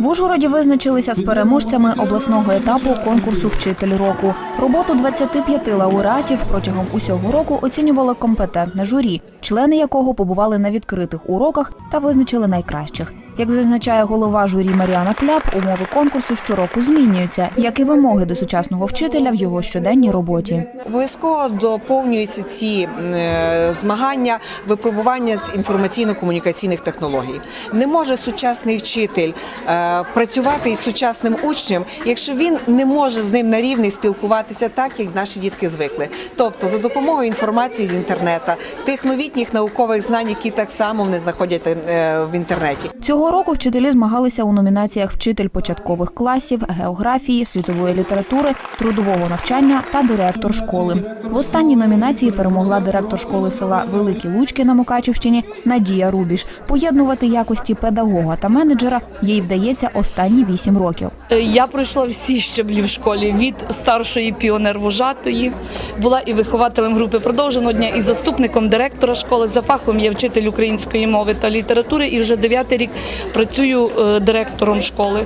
В Ужгороді визначилися з переможцями обласного етапу конкурсу Вчитель року. Роботу 25 лауреатів протягом усього року оцінювало компетентне журі, члени якого побували на відкритих уроках та визначили найкращих. Як зазначає голова журі Маріана Кляп, умови конкурсу щороку змінюються, як і вимоги до сучасного вчителя в його щоденній роботі. Обов'язково доповнюються ці е, змагання випробування з інформаційно-комунікаційних технологій. Не може сучасний вчитель е, працювати із сучасним учнем, якщо він не може з ним на рівні спілкуватися так, як наші дітки звикли. Тобто за допомогою інформації з інтернету, тих новітніх наукових знань, які так само вони знаходять е, в інтернеті. Цього року вчителі змагалися у номінаціях Вчитель початкових класів, географії, світової літератури, трудового навчання та директор школи. В останній номінації перемогла директор школи села Великі Лучки на Мукачівщині Надія Рубіш. Поєднувати якості педагога та менеджера їй вдається останні вісім років. Я пройшла всі щаблі в школі від старшої піонер-вожатої, була і вихователем групи продовженого дня, і заступником директора школи. За фахом я вчитель української мови та літератури, і вже дев'ятий рік працюю е, директором школи.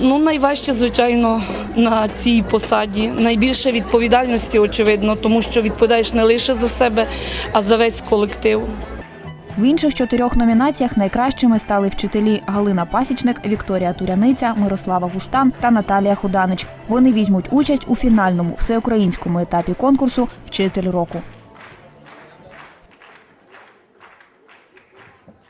Ну, найважче, звичайно, на цій посаді. Найбільше відповідальності, очевидно, тому що відповідаєш не лише за себе, а за весь колектив. В інших чотирьох номінаціях найкращими стали вчителі Галина Пасічник, Вікторія Туряниця, Мирослава Гуштан та Наталія Худанич. Вони візьмуть участь у фінальному всеукраїнському етапі конкурсу Вчитель року.